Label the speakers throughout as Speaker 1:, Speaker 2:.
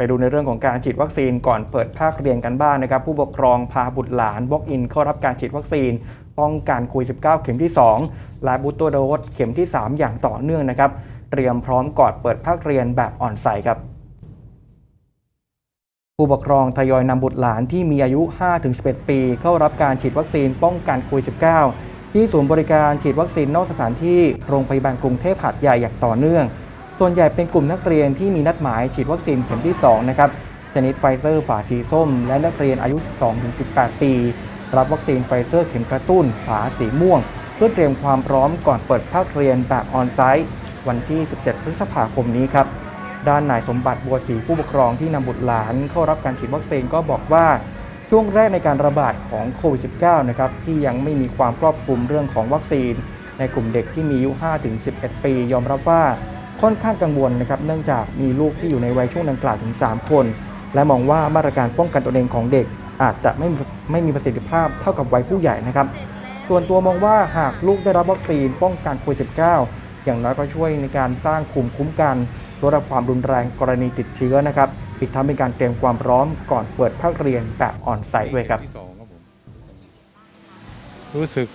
Speaker 1: ไปดูในเรื่องของการฉีดวัคซีนก่อนเปิดภาคเรียนกันบ้างนะครับ ผู้ปกครองพาบุตรหลานวอล์กอินเข้ารับการฉีดวัคซีน ป้องกันโควิด -19 เข็มที่ 2 และบูสเตโดสเข็มที่ 3 อย่างต่อเนื่องนะครับ เตรียมพร้อมก่อนเปิดภาคเรียนแบบอ่อนใสครับ ผู้ปกครองทยอยนำบุตรหลานที่มีอายุ 5-11 ปี เข้ารับการฉีดวัคซีนป้องกันโควิด -19 ที่ศูนย์บริการฉีดวัคซีนนอกสถานที่โรงพยาบาลกรุงเทพหาดใหญ่อย่างต่อเนื่อง ส่วนใหญ่เป็นกลุ่มนักเรียนที่มีนัดหมายฉีดวัคซีนเข็มที่ 2 นะครับ ชนิดไฟเซอร์ฝาสีส้ม และนักเรียนอายุ 12-18 ปี รับวัคซีนไฟเซอร์เข็มกระตุ้นฝาสีม่วง เพื่อเตรียมความพร้อมก่อนเปิดภาคเรียนแบบออนไซต์วันที่ 17 พฤษภาคมนี้ครับด้านนายสมบัติบัวศรีผู้ปกครองที่นำบุตรหลานเข้ารับการฉีดวัคซีนก็บอกว่าช่วงแรกในการระบาดของโควิด -19 นะครับที่ยังไม่มีความครอบคลุมเรื่องของวัคซีน ในกลุ่มเด็กที่มีอายุ 5-11 ปี ยอมรับว่า ค่อนข้างกังวลนะครับเนื่องจากมีลูกที่อยู่ในวัยช่วงดังกล่าวถึง 3 คน และมองว่ามาตรการป้องกันตนเองของเด็ก อาจจะไม่ไม่มีประสิทธิภาพเท่ากับวัยผู้ใหญ่นะครับส่วนตัวมองว่าหากลูกได้รับวัคซีนป้องกันโควิด -19 อย่างน้อยก็ช่วยในการสร้างภูมิคุ้มกันลดความรุนแรงกรณีติดเชื้อนะครับอีกทั้งเป็นการเตรียมความพร้อมก่อนเปิดภาคเรียนแบบออนไซต์ด้วยครับ
Speaker 2: รู้สึก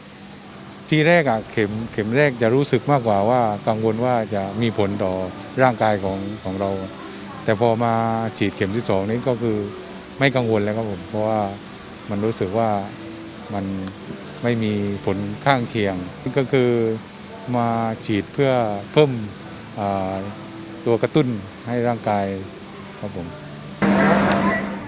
Speaker 2: ทีแรกอะเข็มเข็มแรกจะรู้สึกมากกว่าว่ากังวลว่าจะมีผลต่อร่างกายของของเรา แต่พอมาฉีดเข็มที่สองนี้ก็คือไม่กังวลแล้วครับผมเพราะว่ามันรู้สึกว่ามันไม่มีผลข้างเคียงก็คือมาฉีดเพื่อเพิ่มตัวกระตุ้นให้ร่างกายครับผม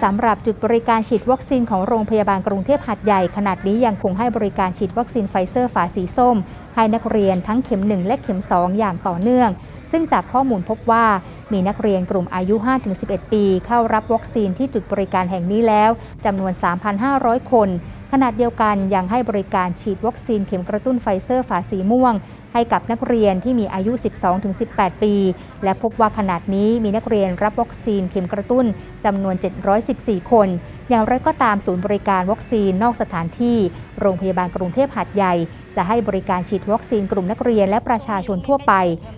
Speaker 3: สำหรับจุดบริการฉีดวัคซีนของโรงพยาบาลกรุงเทพหัดใหญ่ ขนาดนี้ยังคงให้บริการฉีดวัคซีนไฟเซอร์ฝาสีส้ม ให้นักเรียนทั้งเข็ม 1 และเข็ม 2 อย่างต่อเนื่อง ซึ่งจากข้อมูลพบว่ามีนักเรียนกลุ่มอายุ 5-11 ปี เข้ารับวัคซีนที่จุดบริการแห่งนี้แล้วจำนวน 3,500 คน ขนาดเดียวกันยังให้บริการฉีดวัคซีนเข็มกระตุ้นไฟเซอร์ฝาสีม่วง ให้กับนักเรียนที่มีอายุ 12-18 ปี และพบว่าขนาดนี้มีนักเรียนรับวัคซีนเข็มกระตุ้นจำนวน 714 คน อย่างไรก็ตามศูนย์บริการวัคซีนนอกสถานที่ โรงพยาบาลกรุงเทพหัดใหญ่ จะให้บริการฉีดวัคซีนกลุ่มนักเรียนและประชาชนทั่วไป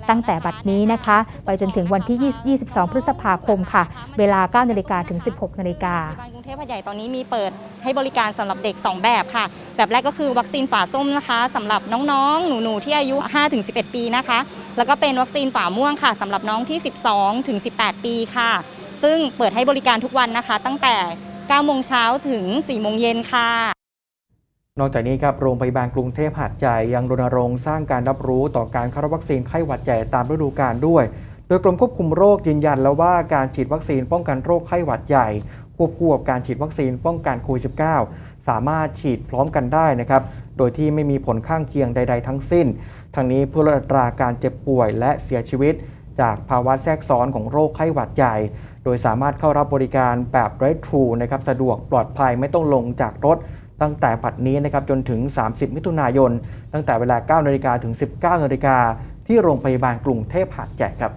Speaker 3: ตั้งแต่บัดนี้นะคะ ไปจนถึงวันที่ 22 พฤษภาคมค่ะ เวลา 9นาฬิกาถึง 16นาฬิกา
Speaker 4: เทพาใหญ่ตอนนี้มีเปิดให้บริการสำหรับเด็ก 2 แบบค่ะ แบบแรกก็คือวัคซีนฝาส้มนะคะสำหรับน้องๆ หนูๆ ที่อายุ 5-11 ปีนะคะ แล้วก็เป็นวัคซีนฝาม่วงค่ะสำหรับน้องที่ 12-18 ปีค่ะ ซึ่งเปิดให้บริการทุกวันนะคะ ตั้งแต่9โมงเช้าถึง4โมงเย็นค่ะ
Speaker 1: นอกจากนี้ครับโรงพยาบาลกรุงเทพหาดใหญ่ยังรณรงค์สร้างการรับรู้ต่อการเข้ารับวัคซีนไข้หวัดใหญ่ตามฤดูกาลด้วย โดยกรมควบคุมโรคยืนยันแล้วว่าการฉีดวัคซีนป้องกันโรคไข้หวัดใหญ่ ควบคู่กับการฉีดวัคซีนป้องกันโควิด -19 สามารถฉีดพร้อมกันได้นะครับ โดยที่ไม่มีผลข้างเคียงใด ๆ ทั้งสิ้น ทั้งนี้เพื่อลดอัตราการเจ็บป่วยและเสียชีวิต จากภาวะแทรกซ้อนของโรคไข้หวัดใหญ่ โดยสามารถเข้ารับบริการแบบ drive thru นะครับ สะดวกปลอดภัยไม่ต้องลงจากรถตั้งแต่ปัดนี้นะครับจนถึง 30 มิถุนายน ตั้งแต่เวลา 9 นาฬิกาถึง 19 นาฬิกาที่โรงพยาบาลกรุงเทพหาดใหญ่ครับ